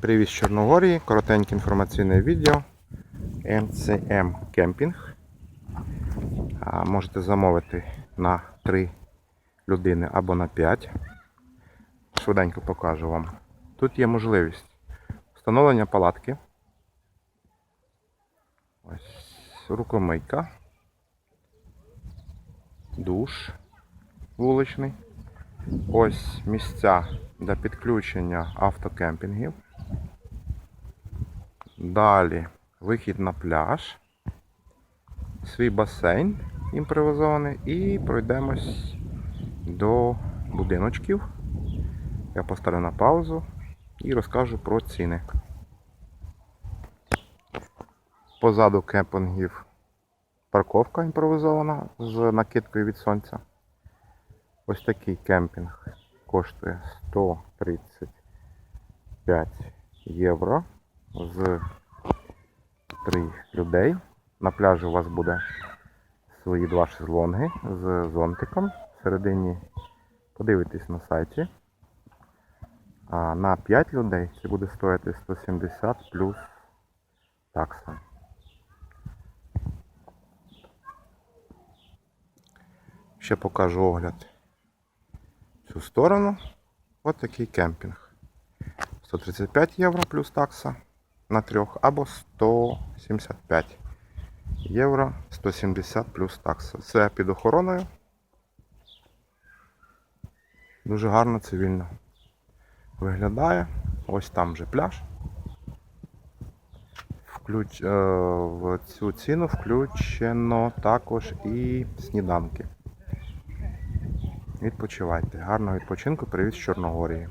Привіз з Чорногорії, коротеньке інформаційне відео MCM Кемпінг. Можете замовити на 3 людини або на 5. Швиденько покажу вам. Тут є можливість встановлення палатки. Ось рукомийка. Душ вуличний. Ось місця для підключення автокемпінгів. Далі вихід на пляж, свій басейн імпровізований і пройдемось до будиночків. Я поставлю на паузу і розкажу про ціни. Позаду кемпінгів парковка імпровізована з накидкою від сонця. Ось такий кемпінг коштує 135 євро з 3 людей. На пляжі у вас буде свої два шезлонги з зонтиком. Всередині подивитесь на сайті. А на 5 людей це буде стоїти 170 плюс такса. Ще покажу огляд в цю сторону. Ось такий кемпінг. 135 євро плюс такса на трьох або 175 євро 170 плюс такса. Це під охороною. Дуже гарно цивільно виглядає. Ось там вже пляж. Включ... е, В цю ціну включено також і сніданки. Відпочивайте. Гарного відпочинку. Привіт з Чорногорії.